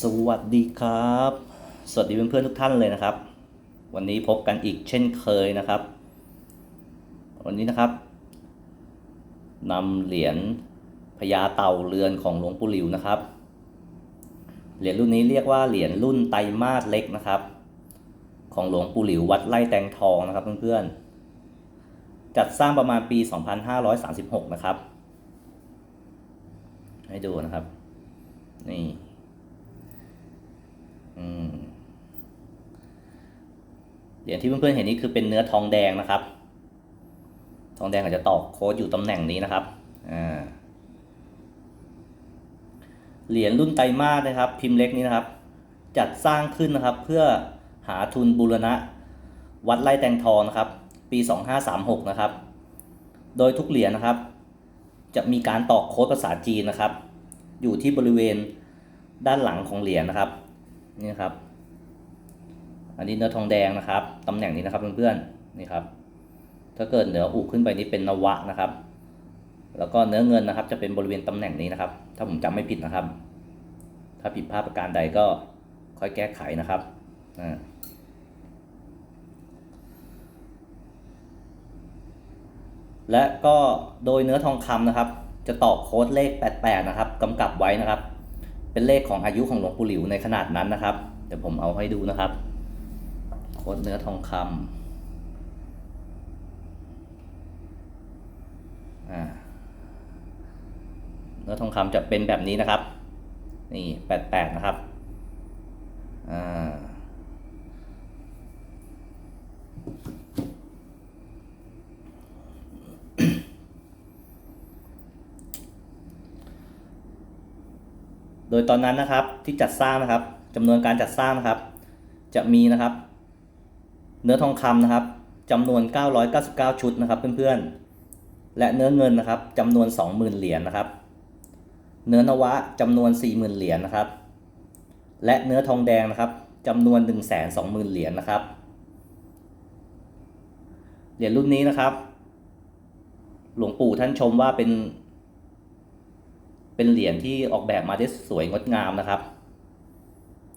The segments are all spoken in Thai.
สวัสดีครับ สวัสดีเพื่อนๆทุกท่านเลยนะครับ วันนี้พบกันอีกเช่นเคยนะครับ วันนี้นะครับนำเหรียญพญาเต่าเรือนของหลวงปู่หลิวนะครับ เหรียญรุ่นนี้เรียกว่าเหรียญรุ่นไตรมาสเล็กนะครับ ของหลวงปู่หลิววัดไร่แตงทองนะครับเพื่อนๆ จัดสร้างประมาณปี 2536 นะครับ ให้ดูนะครับ นี่ อืม เหรียญที่เพื่อนๆเห็นนี่คือเป็นเนื้อทองแดงนะครับ ทองแดงอาจจะตอกโค้ดอยู่ตำแหน่งนี้นะครับอ่าเหรียญรุ่นไตรมาสนะครับ พิมพ์เล็กนี้นะครับ จัดสร้างขึ้นนะครับ เพื่อหาทุนบูรณะ วัดไร่แตงทองนะครับ ปี 2536 นะครับ โดยทุกเหรียญนะครับ จะมีการตอกโค้ดภาษาจีนนะครับ อยู่ที่บริเวณด้านหลังของเหรียญนะครับนี่ครับ อันนี้เนื้อทองแดงนะครับตำแหน่งนี้นะครับเพื่อนๆนี่ครับถ้าเกิดเหนืออุขึ้นไปนี่เป็นนวะนะครับ แล้วก็เนื้อเงินนะครับ จะเป็นบริเวณตำแหน่งนี้นะครับ ถ้าผมจำไม่ผิดนะครับ ถ้าผิดพลาดประการใดก็ค่อยแก้ไขนะครับอ่าและก็โดยเนื้อทองคำนะครับ จะตอกโค้ดเลข 88 นะครับกำกับไว้นะครับ เป็นเลขของอายุของหลวงปู่หลิวในขนาดนั้นนะครับ เดี๋ยวผมเอาให้ดูนะครับ คดเนื้อทองคำเนื้อทองคำจะเป็นแบบนี้นะครับ นี่88นะครับโดยตอนนั้นนะครับที่จัดสร้างนะครับจำนวนการจัดสร้างนะครับ จะมีนะครับ เนื้อทองคำนะครับจำนวน 999 ชุดนะครับเพื่อนๆ และเนื้อเงินนะครับจำนวน 20,000 เหรียญนะครับ เนื้อนวะจำนวน 40,000 เหรียญนะครับ และเนื้อทองแดงนะครับจำนวน 120,000 เหรียญนะครับ เหรียญรุ่นนี้นะครับ หลวงปู่ท่านชมว่าเป็น เป็นเหรียญที่ออกแบบมาได้สวยงดงามนะครับ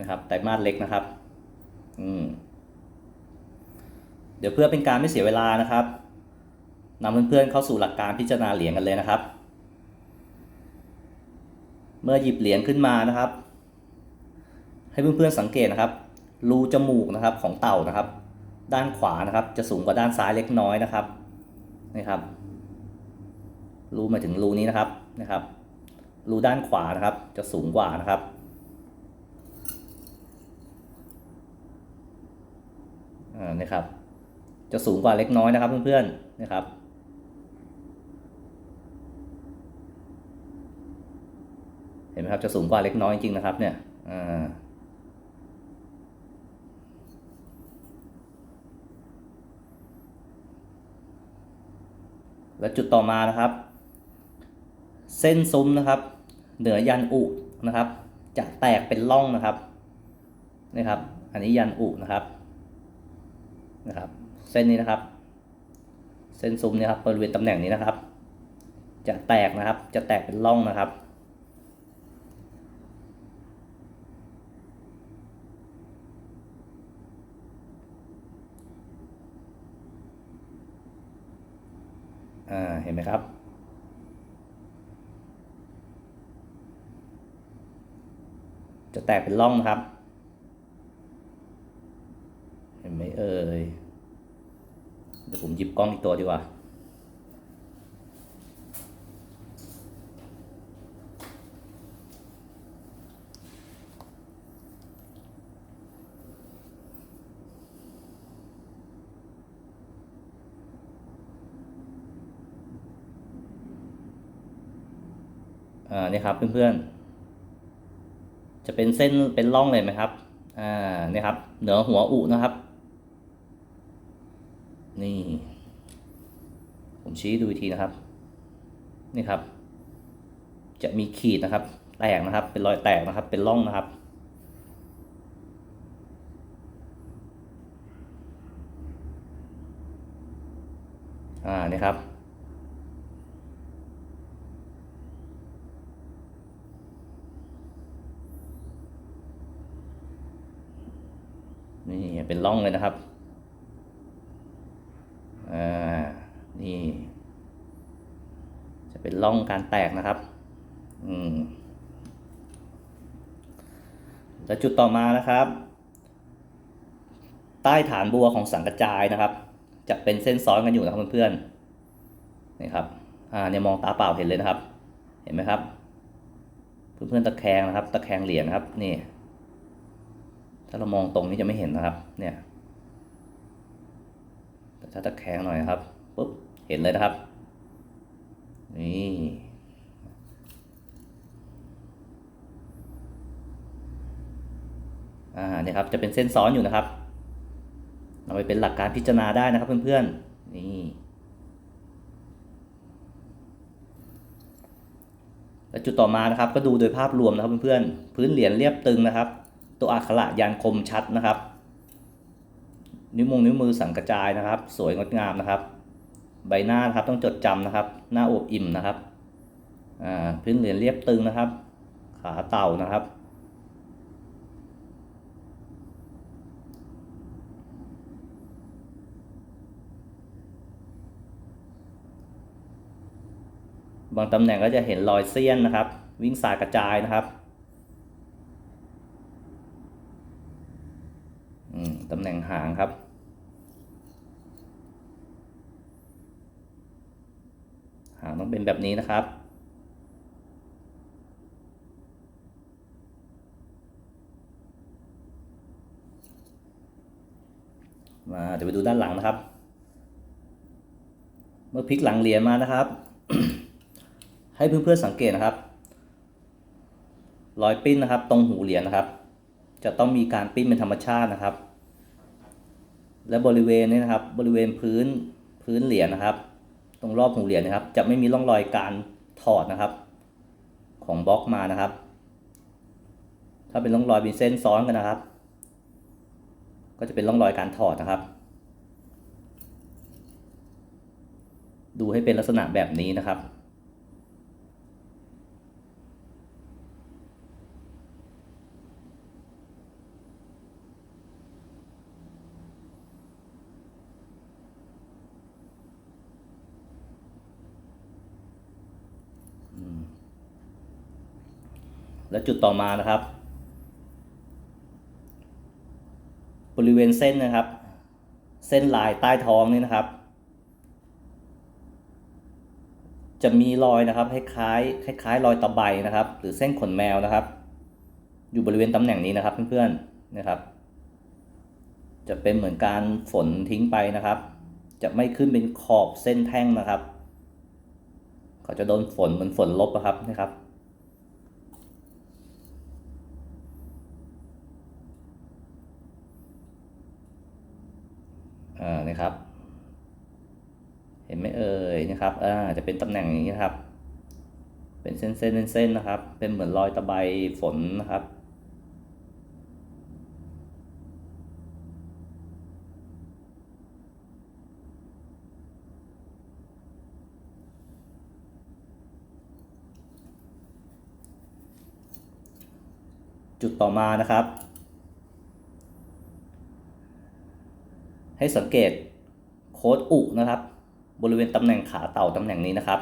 นะครับไตรมาสเล็กนะครับ อืม เดี๋ยวเพื่อเป็นการไม่เสียเวลานะครับนำเพื่อนๆเข้าสู่หลักการพิจารณาเหรียญกันเลยนะครับ เมื่อหยิบเหรียญขึ้นมานะครับ ให้เพื่อนๆสังเกตนะครับ รูจมูกนะครับของเต่านะครับ ด้านขวานะครับ จะสูงกว่าด้านซ้ายเล็กน้อยนะครับนี่ครับรูมาถึงรูนี้นะครับนะครับรูด้านขวานะครับ จะสูงกว่านะครับ อ่านะครับ จะสูงกว่าเล็กน้อยนะครับเพื่อนๆนะครับ เห็นไหมครับจะสูงกว่าเล็กน้อยจริงนะครับเนี่ยและจุดต่อมานะครับ เส้นซุ้มนะครับ เหนือยันอุนะครับ จะแตกเป็นร่องนะครับนะครับ อันนี้ยันอุนะครับนะครับ เส้นนี้นะครับ เส้นซุ้มนี่ครับบริเวณตำแหน่งนี้นะครับ จะแตกนะครับ จะแตกเป็นร่องนะครับ อ่า เห็นไหมครับจะแตกเป็นร่องนะครับ เห็นไหมเอ่ย เดี๋ยว ผมหยิบกล้องอีกตัวดีกว่า อ่านี่ครับเพื่อนๆ จะเป็นเส้นเป็นร่องเลยไหมครับ อ่านี่ครับ เหนือหัวอุนะครับ นี่ ผม ชี้ดูทีนะครับ นี่ครับ จะมีขีดนะครับ แตกนะครับ เป็นรอยแตกนะครับ เป็นร่องนะครับ อ่า นี่ครับนี่เป็นร่องเลยนะครับ อ่า นี่ เป็นร่องการแตกนะครับ อืมแล้วจุดต่อมานะครับ ใต้ฐานบัวของสังกระจายนะครับ จะเป็นเส้นซ้อนกันอยู่นะครับเพื่อนๆนี่ครับ อ่าเนี่ยมองตาเปล่าเห็นเลยนะครับ เห็นไหมครับ เพื่อนๆตะแคงนะครับ ตะแคงเหรียญครับนี่ ถ้าเรามองตรงนี้จะไม่เห็นนะครับ เนี่ยแต่ถ้าตะแคงหน่อยครับปุ๊บเห็นเลยนะครับ นี่อ่าเนี่ยครับจะเป็นเส้นซ้อนอยู่นะครับเอาไปเป็นหลักการพิจารณาได้นะครับเพื่อนๆนี่และจุดต่อมานะครับ ก็ดูโดยภาพรวมนะครับเพื่อนๆพื้นเหรียญเรียบตึงนะครับ ตัวอักขระยันคมชัดนะครับ นิ้วมงนิ้วมือสังกระจายนะครับ สวยงดงามนะครับ ใบหน้านะครับต้องจดจำนะครับ หน้าอบอิ่มนะครับพื้นเหรียญเรียบตึงนะครับ ขาเต่านะครับ บางตำแหน่งก็จะเห็นรอยเสี้ยนนะครับ วิ่งสายกระจายนะครับตำแหน่งหางครับ หางต้องเป็นแบบนี้นะครับ มาเดี๋ยวไปดูด้านหลังนะครับ เมื่อพลิกหลังเหรียญมานะครับ ให้เพื่อนๆสังเกตนะครับ รอยปิ้นนะครับ ตรงหูเหรียญนะครับ จะต้องมีการปิ้นเป็นธรรมชาตินะครับ และบริเวณนี้นะครับ บริเวณพื้นพื้นเหรียญนะครับ ตรงรอบหูเหรียญนะครับ จะไม่มีร่องรอยการถอดนะครับ ของบล็อกมานะครับ ถ้าเป็นร่องรอยเป็นเส้นซ้อนกันนะครับ ก็จะเป็นร่องรอยการถอดนะครับ ดูให้เป็นลักษณะแบบนี้นะครับ และจุดต่อมานะครับ บริเวณเส้นนะครับ เส้นลายใต้ท้องนี่นะครับ จะมีรอยนะครับคล้ายคล้ายรอยตะไบนะครับ หรือเส้นขนแมวนะครับ อยู่บริเวณตำแหน่งนี้นะครับเพื่อนๆนะครับ จะเป็นเหมือนการฝนทิ้งไปนะครับ จะไม่ขึ้นเป็นขอบเส้นแท่งนะครับ เขาจะโดนฝนเหมือนฝนลบนะครับนะครับ อ่านะครับ เห็นไหมเอ่ยนะครับอ่าจะเป็นตำแหน่งอย่างนี้ครับ เป็นเส้นเส้นเส้นนะครับ เป็นเหมือนรอยตะไบฝนนะครับจุดต่อมานะครับ ให้สังเกตโค้ดอุนะครับ บริเวณตำแหน่งขาเต่าตำแหน่งนี้นะครับ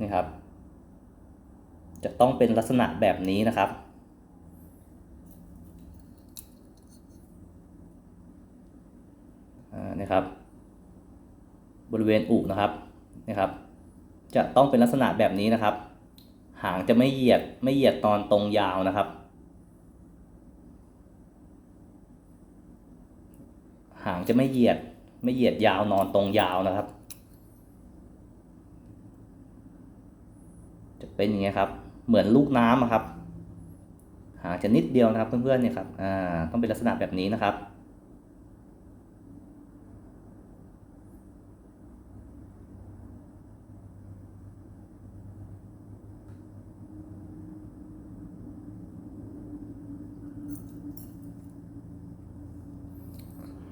นี่ครับ จะต้องเป็นลักษณะแบบนี้นะครับนี่ครับ บริเวณอุนะครับนี่ครับ จะต้องเป็นลักษณะแบบนี้นะครับ หางจะไม่เหยียดไม่เหยียดตอนตรงยาวนะครับ หางจะไม่เหยียด ไม่เหยียดยาวนอนตรงยาวนะครับ จะเป็นอย่างเงี้ยครับ เหมือนลูกน้ำอะครับ หางจะนิดเดียวนะครับเพื่อนๆเนี่ยครับ อ่า ต้องเป็นลักษณะแบบนี้นะครับ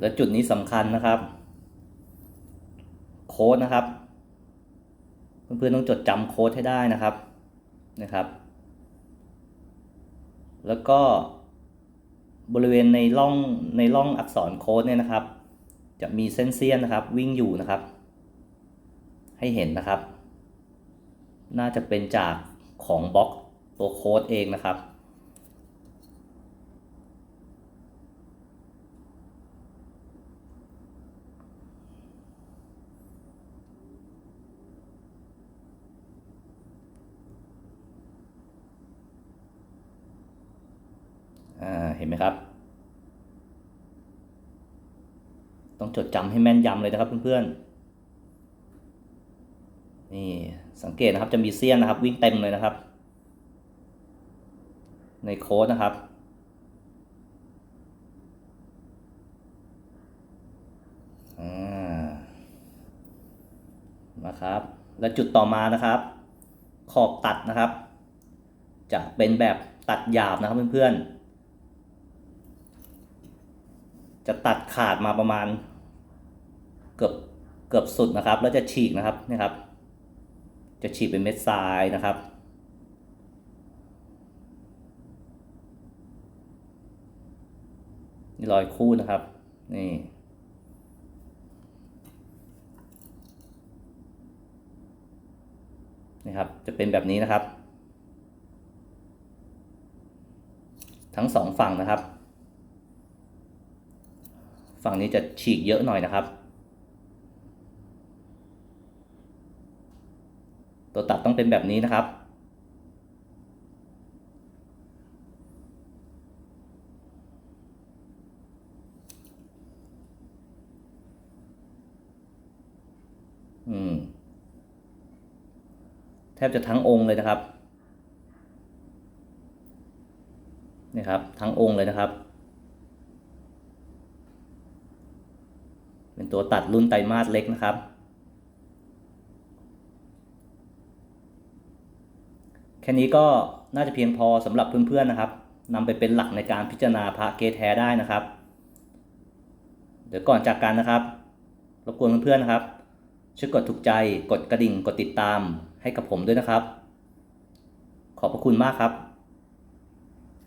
และจุดนี้สำคัญนะครับ โค้ดนะครับ เพื่อนๆต้องจดจำโค้ดให้ได้นะครับนะครับ แล้วก็บริเวณในร่องในร่องอักษรโค้ดเนี่ยนะครับ จะมีเส้นเสี้ยนนะครับ วิ่งอยู่นะครับ ให้เห็นนะครับ น่าจะเป็นจากของบล็อกตัวโค้ดเองนะครับ อ่า เห็นไหมครับ ต้องจดจำให้แม่นยำเลยนะครับเพื่อนๆ นี่สังเกตนะครับจะมีเสี้ยนนะครับวิ่งเต็มเลยนะครับ ในโค้ดนะครับนะครับ และจุดต่อมานะครับ ขอบตัดนะครับ จะเป็นแบบตัดหยาบนะครับเพื่อนๆ จะตัดขาดมาประมาณ เกือบเกือบสุดนะครับ แล้วจะฉีกนะครับนี่ครับ จะฉีกเป็นเม็ดทรายนะครับนี่รอยคู่นะครับ นี่นี่ครับ จะเป็นแบบนี้นะครับ ทั้งสองฝั่งนะครับ ฝั่งนี้จะฉีกเยอะหน่อยนะครับ ตัวตัดต้องเป็นแบบนี้นะครับ อืม แทบจะทั้งองค์เลยนะครับ นี่ครับ ทั้งองค์เลยนะครับ เป็น ตัวตัดรุ่นไตรมาสเล็กนะครับ แค่นี้ก็น่าจะเพียงพอสำหรับเพื่อนๆนะครับนำไปเป็นหลักในการพิจารณาพระเกแท้ได้นะครับ เดี๋ยวก่อนจากกันนะครับ รบกวนเพื่อนๆนะครับ ช่วยกดถูกใจ กดกระดิ่ง กดติดตามให้กับผมด้วยนะครับ ขอบพระคุณมากครับ